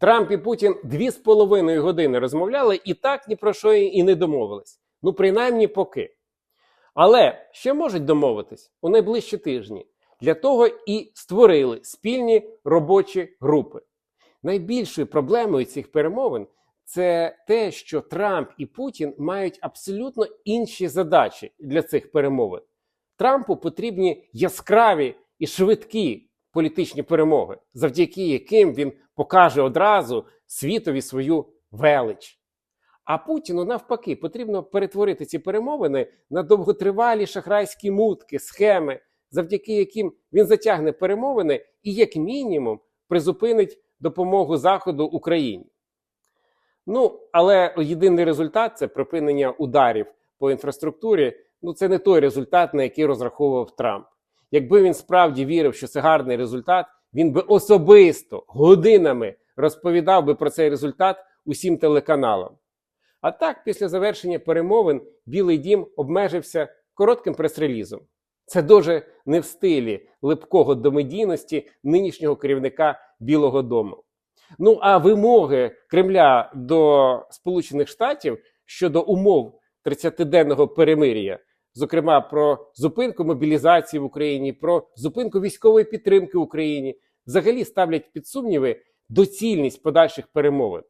Трамп і Путін дві з половиною години розмовляли і так ні про що і не домовились. Ну, принаймні поки. Але ще можуть домовитись у найближчі тижні. Для того і створили спільні робочі групи. Найбільшою проблемою цих перемовин це те, що Трамп і Путін мають абсолютно інші задачі для цих перемовин. Трампу потрібні яскраві і швидкі політичні перемоги, завдяки яким він покаже одразу світові свою велич. А Путіну навпаки потрібно перетворити ці перемовини на довготривалі шахрайські мутки, схеми, завдяки яким він затягне перемовини і, як мінімум, призупинить допомогу Заходу Україні. Ну, але єдиний результат це припинення ударів по інфраструктурі. Ну, це не той результат, на який розраховував Трамп. Якби він справді вірив, що це гарний результат, він би особисто годинами розповідав би про цей результат усім телеканалам. А так, після завершення перемовин, Білий Дім обмежився коротким прес-релізом. Це дуже не в стилі липкого до медійності нинішнього керівника Білого Дому. Ну а вимоги Кремля до Сполучених Штатів щодо умов 30-денного перемир'я, зокрема про зупинку мобілізації в Україні, про зупинку військової підтримки в Україні, взагалі ставлять під сумніви доцільність подальших перемовин.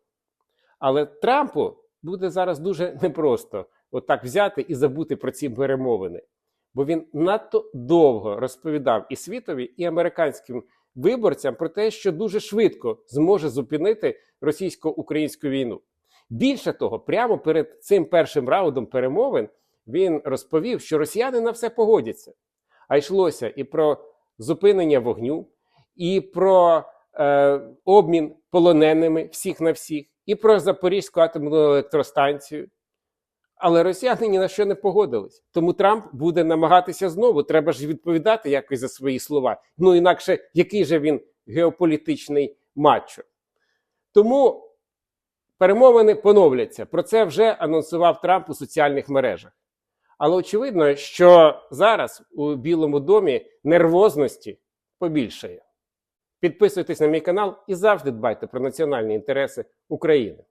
Але Трампу буде зараз дуже непросто отак взяти і забути про ці перемовини, бо він надто довго розповідав і світові, і американським виборцям про те, що дуже швидко зможе зупинити російсько-українську війну. Більше того, прямо перед цим першим раундом перемовин він розповів, що росіяни на все погодяться. А йшлося і про зупинення вогню, і про е, обмін полоненими всіх на всіх, і про Запорізьку атомну електростанцію. Але росіяни ні на що не погодились. Тому Трамп буде намагатися знову. Треба ж відповідати якось за свої слова. Ну інакше який же він геополітичний мачо. Тому перемовини поновляться. Про це вже анонсував Трамп у соціальних мережах. Але очевидно, що зараз у Білому домі нервозності побільшає. Підписуйтесь на мій канал і завжди дбайте про національні інтереси України.